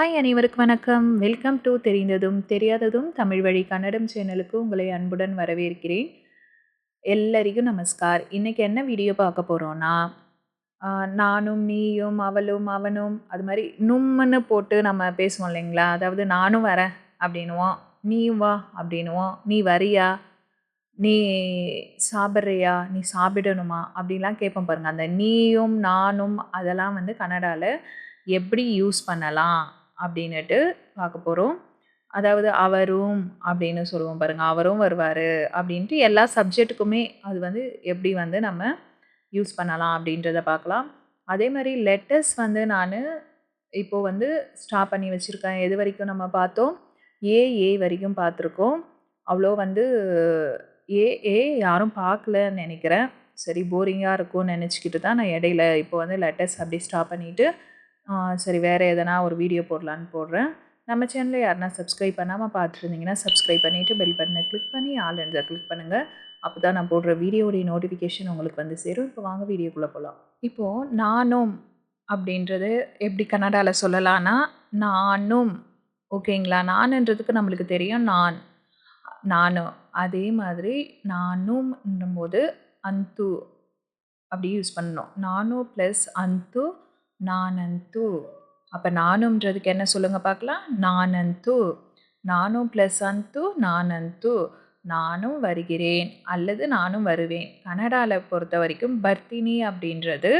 Hi அனைவருக்கும் வணக்கம். Welcome to தெரிந்ததும் தெரியாததும் தமிழ் வழி கன்னடம் சேனலுக்கு உங்களை அன்புடன் வரவேற்கிறேன். எல்லாரிக்கும் நமஸ்கார். இன்றைக்கி என்ன வீடியோ பார்க்க போகிறோன்னா நானும் நீயும் அவளும் அவனும் அது மாதிரி நும்முன்னு போட்டு நம்ம பேசுவோம் இல்லைங்களா? அதாவது நானும் வரேன் அப்படின்னுவோம் நீயும் வா அப்படின்னுவோம் நீ வரியா நீ சாப்பிட்றியா நீ சாப்பிடணுமா அப்படிலாம் கேட்போம் பாருங்கள் அந்த நீயும் நானும் அதெல்லாம் வந்து கன்னடாவில் எப்படி யூஸ் பண்ணலாம் அப்படின்னுட்டு பார்க்க போகிறோம் அதாவது அவரும் அப்படின்னு சொல்லுவோம் பாருங்கள் அவரும் வருவார் அப்படின்ட்டு எல்லா சப்ஜெக்ட்டுக்குமே அது வந்து எப்படி வந்து நம்ம யூஸ் பண்ணலாம் அப்படின்றத பார்க்கலாம். அதே மாதிரி லெட்டர்ஸ் வந்து நான் இப்போது வந்து ஸ்டாப் பண்ணி வச்சுருக்கேன். எது வரைக்கும் நம்ம பார்த்தோம்? ஏ ஏ வரைக்கும் பார்த்துருக்கோம். அவ்வளோ வந்து ஏ ஏ யாரும் பார்க்கலன்னு நினைக்கிறேன். சரி போரிங்காக இருக்கும்னு நினச்சிக்கிட்டு தான் நான் இடையில இப்போ வந்து லெட்டர்ஸ் அப்படி ஸ்டாப் பண்ணிவிட்டு சரி வேறு எதனா ஒரு வீடியோ போடலான்னு போடுறேன். நம்ம சேனலில் யாருனா சப்ஸ்கிரைப் பண்ணாமல் பார்த்துருந்தீங்கன்னா சப்ஸ்கிரைப் பண்ணிவிட்டு பெல் பட்டனை கிளிக் பண்ணி ஆல் என்ற கிளிக் பண்ணுங்கள் அப்போ தான் நான் போடுற வீடியோடைய நோட்டிஃபிகேஷன் உங்களுக்கு வந்து சேரும். இப்போ வாங்க வீடியோக்குள்ளே போகலாம் இப்போது நானும் அப்படின்றது எப்படி கன்னடாவில் சொல்லலான்னா நானும் ஓகேங்களா? நானுன்றதுக்கு நம்மளுக்கு தெரியும் நான் நானும். அதே மாதிரி நானும் போது அந்து அப்படி யூஸ் பண்ணணும். நானும் ப்ளஸ் அந்து நானந்து. அப்போ நானுன்றதுக்கு என்ன சொல்லுங்கள் பார்க்கலாம்? நானந்து. நானும் ப்ளஸ் அந்து நானந்து. நானும் வருகிறேன் அல்லது நானும் வருவேன். கனடாவில் பொறுத்த வரைக்கும் பர்த்தினி அப்படின்றது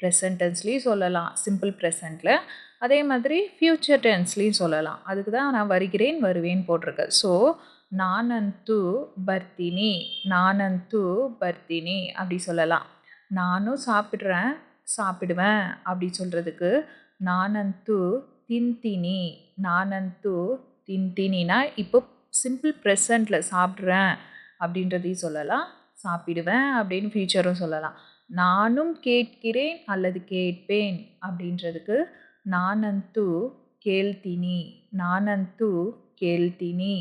ப்ரெசன்ட் டென்ஸ்லேயும் சொல்லலாம். சிம்பிள் ப்ரெசண்ட்டில் அதே மாதிரி ஃப்யூச்சர் டென்ஸ்லேயும் சொல்லலாம். அதுக்கு தான் நான் வருகிறேன் வருவேன் போட்டிருக்கேன். ஸோ நானந்து பர்த்தினி. நானந்து பர்த்தினி அப்படி சொல்லலாம். நானும் சாப்பிட்றேன் சாப்பிடுவேன் அப்படி சொல்கிறதுக்கு நானந்து தின்தினி நானந்து தின்தினா இப்போ சிம்பிள் ப்ரெசண்ட்டில் சாப்பிட்றேன் அப்படின்றதையும் சொல்லலாம். சாப்பிடுவேன் அப்படின்னு ஃபியூச்சரும் சொல்லலாம். நானும் கேட்கிறேன் அல்லது கேட்பேன் அப்படின்றதுக்கு நானந்து கேள்தினி நானந்து கேள்தினி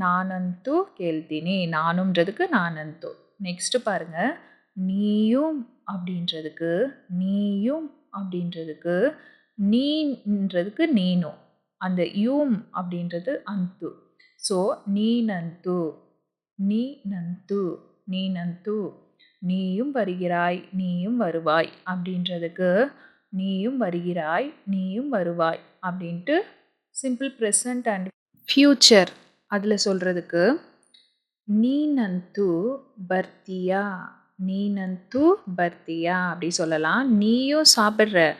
நானந்து கேள்தினி நானுன்றதுக்கு நானந்து. நெக்ஸ்ட்டு பாருங்கள் நீயும் அப்படின்றதுக்கு நீயும் அப்படின்றதுக்கு நீன்றதுக்கு நீனும். அந்த யூம் அப்படின்றது அந்து. ஸோ நீனந்து. நீ நந்து நீ நந்து நீயும் வருகிறாய் நீயும் வருவாய் அப்படின்றதுக்கு நீயும் வருகிறாய் நீயும் வருவாய் அப்படின்ட்டு சிம்பிள் ப்ரெசண்ட் அண்ட் ஃப்யூச்சர் அதில் சொல்கிறதுக்கு நீ நந்து பர்த்தியா. நீனந்து பர்த்தியா அப்படி சொல்லலாம். நீயும் சாப்பிட்ற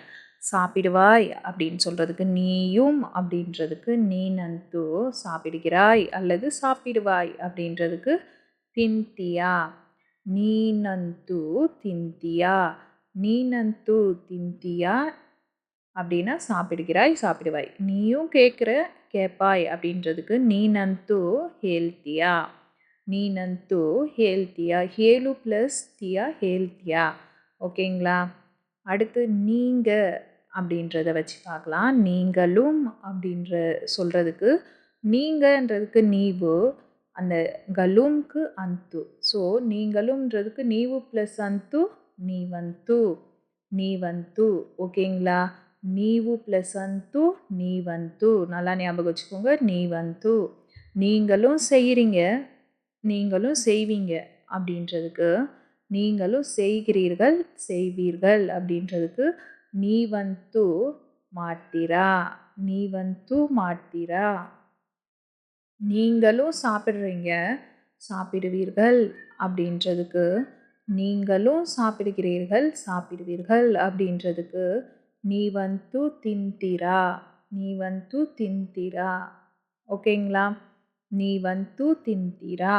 சாப்பிடுவாய் அப்படின்னு சொல்கிறதுக்கு நீயும் அப்படின்றதுக்கு நீனந்து சாப்பிடுகிறாய் அல்லது சாப்பிடுவாய் அப்படின்றதுக்கு தின்தியா நீனந்து தின்தியா நீனந்து தின்தியா அப்படின்னா சாப்பிடுகிறாய் சாப்பிடுவாய். நீயும் கேட்குற கேட்பாய் அப்படின்றதுக்கு நீ நந்து ஹெல்த்தியா. நீனந்து ஹேல்த்தியா ஹேலு ப்ளஸ் தியா ஹேல்த்தியா ஓகேங்களா அடுத்து நீங்கள் அப்படின்றத வச்சு பார்க்கலாம். நீங்களும் அப்படின்ற சொல்கிறதுக்கு நீங்கன்றதுக்கு நீவு அந்த கலும்க்கு அந்து. ஸோ நீங்களும்ன்றதுக்கு நீவு ப்ளஸ் அந்து நீ வந்து நீ வந்து ஓகேங்களா நீவு ப்ளஸ் அந்து நீ வந்து நல்லா ஞாபகம் வச்சுக்கோங்க. நீ வந்து நீங்களும் செய்கிறீங்க நீங்களும் செய்வீங்க அப்படின்றதுக்கு நீங்களும் செய்கிறீர்கள் செய்வீர்கள் அப்படின்றதுக்கு நீ வந்து மாட்டிரா? நீ வந்து மாட்டிரா? நீங்களும் சாப்பிட்றீங்க சாப்பிடுவீர்கள் அப்படின்றதுக்கு நீங்களும் சாப்பிடுகிறீர்கள் சாப்பிடுவீர்கள் அப்படின்றதுக்கு நீ வந்து தின்றீரா நீ வந்து தின்றீரா ஓகேங்களா? ನೀವಂತೂ ತಿಂತೀರಾ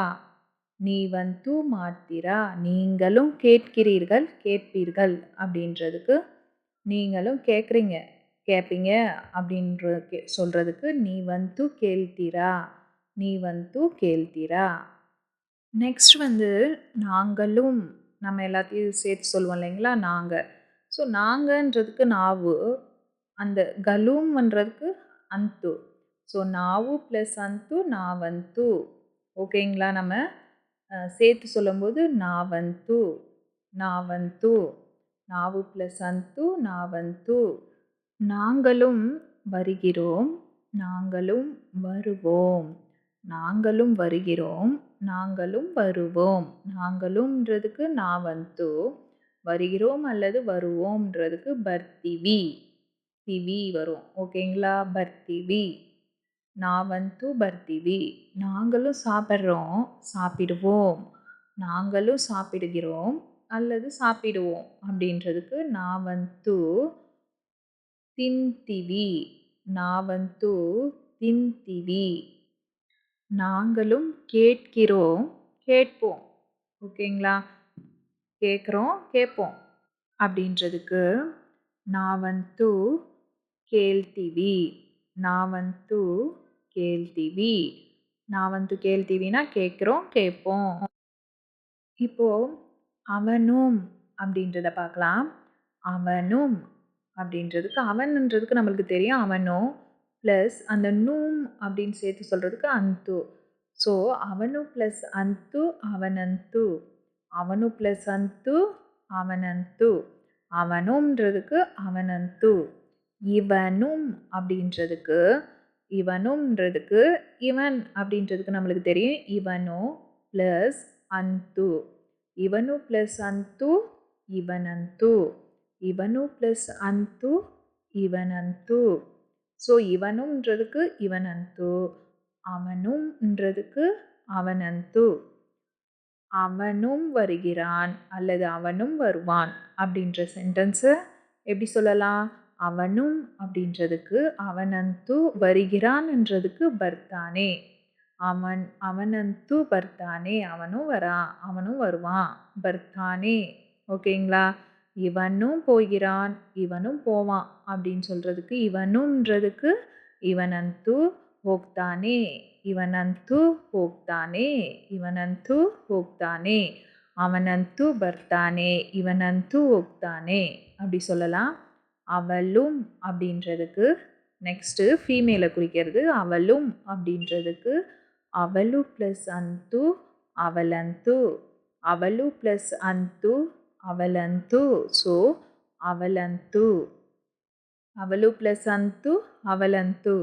நீவந்து மாட்டிரா நீங்களும் கேட்கிறீர்கள் கேட்பீர்கள் அப்படின்றதுக்கு நீங்களும் கேட்குறீங்க கேட்பீங்க அப்படின்ற கே சொல்கிறதுக்கு நீ வந்து கேள்த்திரா நீ வந்து கேள்த்திரா நெக்ஸ்ட் வந்து நாங்களும் நம்ம எல்லாத்தையும் சேர்த்து சொல்லுவோம் இல்லைங்களா நாங்கள் ஸோ நாங்கன்றதுக்கு நாவு அந்த கலூம்ன்றதுக்கு அந்து ஸோ நாவு ப்ளஸ் அந்து நாவந்து. ஓகேங்களா நம்ம? சேர்த்து சொல்லும்போது நாவந்து நாவந்து. நாவு ப்ளஸ் அந்து நாவந்து. நாங்களும் வருகிறோம் நாங்களும் வருவோம். நாங்களும் வருகிறோம் நாங்களும் வருவோம். நாங்களும்ன்றதுக்கு நான் வந்து வருகிறோம் அல்லது வருவோம்ன்றதுக்கு பர்த்திவி திவி. வரும். ஓகேங்களா? பர்த்திவி நான் நாவந்து பர்திவி நாங்களும் சாப்பிட்றோம் சாப்பிடுவோம். நாங்களும் சாப்பிடுகிறோம் அல்லது சாப்பிடுவோம் அப்படின்றதுக்கு நாவந்து நான் நாவந்து தின்திவி. நாங்களும் கேட்கிறோம் கேட்போம். ஓகேங்களா? கேட்குறோம் கேட்போம் அப்படின்றதுக்கு நான் நாவந்து கேள்திவி நாவந்து கேள்திவி நான் வந்து கேள்திவினா கேட்குறோம் கேட்போம். இப்போது அவனும் அப்படின்றத பார்க்கலாம். அவனும் அப்படின்றதுக்கு அவன்ன்றதுக்கு நம்மளுக்கு தெரியும் அவனும் ப்ளஸ் அந்த நூம் அப்படின்னு சேர்த்து சொல்கிறதுக்கு அந்து. ஸோ அவனு ப்ளஸ் அந்து அவனந்து. அவனு ப்ளஸ் அந்து அவனந்து. அவனும்ன்றதுக்கு அவனந்து. இவனும் அப்படின்றதுக்கு இவனும்ன்றதுக்கு இவன் அப்படின்றதுக்கு நம்மளுக்கு தெரியும். இவனோ ப்ளஸ் அந்து. இவனு ப்ளஸ் அந்து இவனந்து. இவனு ப்ளஸ் அந்து இவனந்து. ஸோ இவனும்ன்றதுக்கு இவனந்து. அவனும்ன்றதுக்கு அவனந்து. அவனும் வருகிறான் அல்லது அவனும் வருவான் அப்படின்ற சென்டென்ஸை எப்படி சொல்லலாம்? அவனும் அப்படின்றதுக்கு அவனந்து வருகிறான்ன்றதுக்கு பர்த்தானே அவன் அவனந்து பர்த்தானே அவனும் வரான் அவனும் வருவான் பர்த்தானே ஓகேங்களா இவனும் போகிறான் இவனும் போவான் அப்படின்னு சொல்கிறதுக்கு இவனுன்றதுக்கு இவனந்து ಹೋಗ್ತಾನೆ ಇವನಂತೂ ಹೋಗ್ತಾನೆ ಇವನಂತೂ ಹೋಗ್ತಾನೆ அவனந்து ಬರ್ತಾನೆ ಇವನಂತೂ ಹೋಗ್ತಾನೆ அப்படி சொல்லலாம் அவளும் அப்படின்றதுக்கு நெக்ஸ்ட்டு ஃபீமேலை குறிக்கிறது அவளும் அப்படின்றதுக்கு அவளு ப்ளஸ் அந்து அவலந்து அவளு ப்ளஸ் அந்து அவலந்து ஸோ அவலந்து அவளு ப்ளஸ் அந்து அவலந்து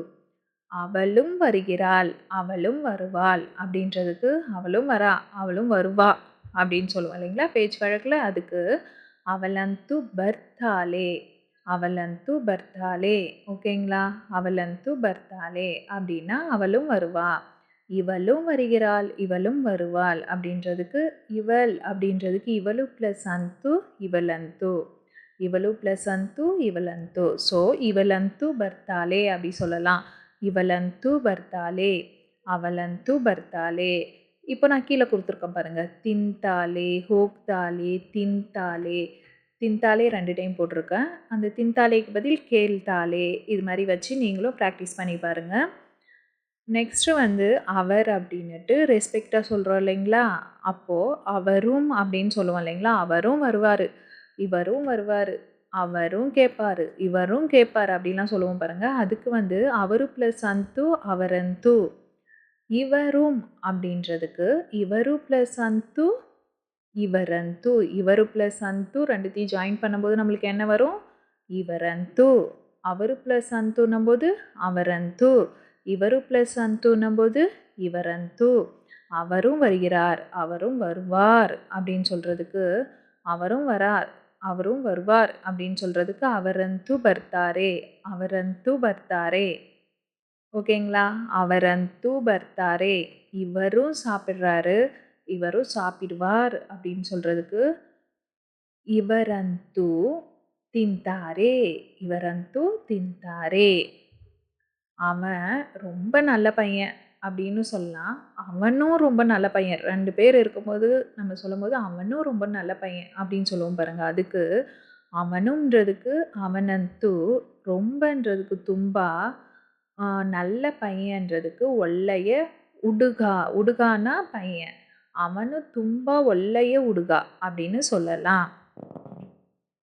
அவளும் வருகிறாள் அவளும் வருவாள் அப்படின்றதுக்கு அவளும் வரா அவளும் வருவா அப்படின்னு சொல்லுவாள் இல்லைங்களா? பேச்சு வழக்கில் அதுக்கு அவலந்து பர்த்தாலே. அவளந்து பர்த்தாலே ஓகேங்களா? அவளந்து பர்த்தாலே அப்படின்னா அவளும் வருவா. இவளும் வருகிறாள் இவளும் வருவாள் அப்படின்றதுக்கு இவள் அப்படின்றதுக்கு இவளு ப்ளஸ் அந்து இவளந்து. இவளு ப்ளஸ் அந்து இவளந்து. ஸோ இவளந்து பர்த்தாலே அப்படி சொல்லலாம். இவளந்து பர்த்தாலே அவளந்து பர்த்தாலே இப்போ நான் கீழே கொடுத்துருக்கேன் பாருங்கள் தின்தாலே ஹோக்தாலே தின்தாலே தின்தாலே ரெண்டு டைம் போட்டிருக்கேன். அந்த தின்தாலேக்கு பதில் கேள்தாலே இது மாதிரி வச்சு நீங்களும் ப்ராக்டிஸ் பண்ணி பாருங்கள் நெக்ஸ்ட்டு வந்து அவர் அப்படின்னுட்டு ரெஸ்பெக்டாக சொல்கிறோம் இல்லைங்களா? அப்போது அவரும் அப்படின்னு சொல்லுவோம் இல்லைங்களா? அவரும் வருவார். இவரும் வருவார். அவரும் கேட்பார். இவரும் கேட்பார் அப்படின்லாம் சொல்லுவோம் பாருங்கள் அதுக்கு வந்து அவரு ப்ளஸ் அந்து அவரந்து. இவரும் அப்படின்றதுக்கு இவரு ப்ளஸ் அந்து இவரந்து இவரு ப்ளஸ் அந்து ரெண்டுத்தையும் ஜாயின் பண்ணும்போது நம்மளுக்கு என்ன வரும்? இவரந்து அவரு ப்ளஸ் அந்துன்னும் போது அவரந்து இவரு ப்ளஸ் அந்துன்னும் போது இவரந்து. அவரும் வருகிறார் அவரும் வருவார் அப்படின்னு சொல்கிறதுக்கு அவரும் வரார் அவரும் வருவார் அப்படின்னு சொல்கிறதுக்கு அவரந்து பர்த்தாரே அவரந்து பர்த்தாரே ஓகேங்களா? அவரந்து பர்த்தாரே இவரும் சாப்பிட்றாரு இவரும் சாப்பிடுவார் அப்படின்னு சொல்கிறதுக்கு இவரந்தூ தின்தாரே இவரந்தூ தின்தாரே அவன் ரொம்ப நல்ல பையன் அப்படின்னு சொல்லலாம். அவனும் ரொம்ப நல்ல பையன். ரெண்டு பேர் இருக்கும்போது நம்ம சொல்லும்போது அவனும் ரொம்ப நல்ல பையன் அப்படின்னு சொல்லுவோம் பாருங்க. அதுக்கு அவனுன்றதுக்கு அவனந்து ரொம்பன்றதுக்கு தும்பா நல்ல பையன்றதுக்கு ஒல்லைய உடுகா உடுகானா பையன். ಅವನು ತುಂಬ ஒல்லைய உடுகா அப்படின்னு சொல்லலாம்.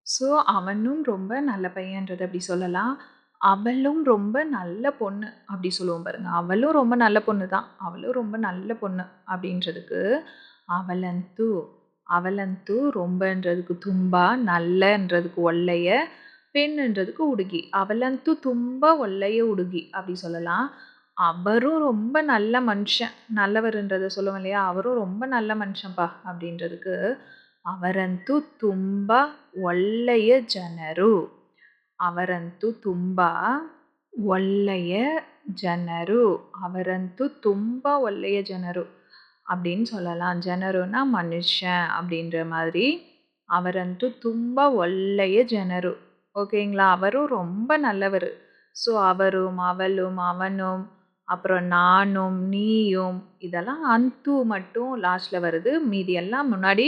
ஸோ அவனும் ரொம்ப நல்ல பையன்றது அப்படி சொல்லலாம். அவளும் ரொம்ப நல்ல பொண்ணு அப்படி சொல்லுவோம் பாருங்க. அவளும் ரொம்ப நல்ல பொண்ணு தான். அவளும் ரொம்ப நல்ல பொண்ணு அப்படின்றதுக்கு அவலந்து அவலந்து ரொம்பன்றதுக்கு தும்பா நல்லன்றதுக்கு ஒல்லைய பெண்ணுன்றதுக்கு உடுகி. அவலந்து தும்ப ஒல்லைய உடுகி அப்படி சொல்லலாம். அவரும் ரொம்ப நல்ல மனுஷன். நல்லவருன்றத சொல்லுவோம் இல்லையா? அவரும் ரொம்ப நல்ல மனுஷன்பா அப்படின்றதுக்கு ಅವರಂತೂ ತುಂಬ ஒல்லைய ஜனரு. ಅವರಂತೂ ತುಂಬ ஒல்லைய ஜனரு. ಅವರಂತೂ ತುಂಬ ஒல்லைய ஜனரு அப்படின்னு சொல்லலாம். ஜனருனா மனுஷன் அப்படின்ற மாதிரி அவரந்து ತುಂಬ ஒல்லைய ஜனரு. ஓகேங்களா? அவரும் ரொம்ப நல்லவர். ஸோ அவரும் அவளும் அவனும் அப்புறம் நானும் நீயும் இதெல்லாம் அந்து மட்டும் லாஸ்ட்டில் வருது. மீதி எல்லாம் முன்னாடி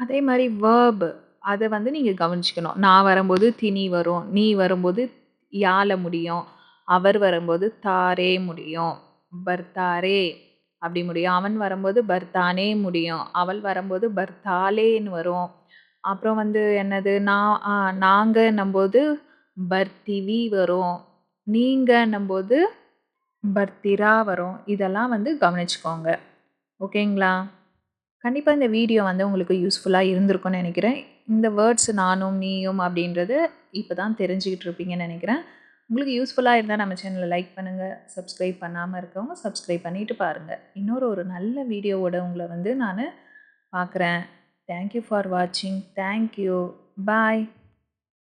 அதே மாதிரி வேர்பு அதை வந்து நீங்கள் கவனிச்சுக்கணும். நான் வரும்போது தினி வரும் நீ வரும்போது யால முடியும் அவர் வரும்போது தாரே முடியும் பர்தாரே அப்படி முடியும். அவன் வரும்போது பர்தானே முடியும் அவள் வரும்போது பர்தாலேன்னு வரும். அப்புறம் வந்து என்னது? நான் நாங்கன்னும்போது பர்த்திவி வரும் நீங்கன்னும்போது பர்திரா வரும் இதெல்லாம் வந்து கவனிச்சுக்கோங்க. ஓகேங்களா? கண்டிப்பாக இந்த வீடியோ வந்து உங்களுக்கு யூஸ்ஃபுல்லாக இருந்திருக்கும்னு நினைக்கிறேன். இந்த வேர்ட்ஸ் நானும் நீயும் அப்படின்றது இப்போ தான் தெரிஞ்சுக்கிட்டு இருப்பீங்கன்னு நினைக்கிறேன். உங்களுக்கு யூஸ்ஃபுல்லாக இருந்தால் நம்ம சேனலை லைக் பண்ணுங்கள் சப்ஸ்கிரைப் பண்ணாமல் இருக்கவங்க சப்ஸ்கிரைப் பண்ணிவிட்டு பாருங்கள் இன்னொரு ஒரு நல்ல வீடியோவோட உங்களை வந்து நான் பார்க்குறேன் தேங்க்யூ ஃபார் வாட்சிங் தேங்க்யூ பாய்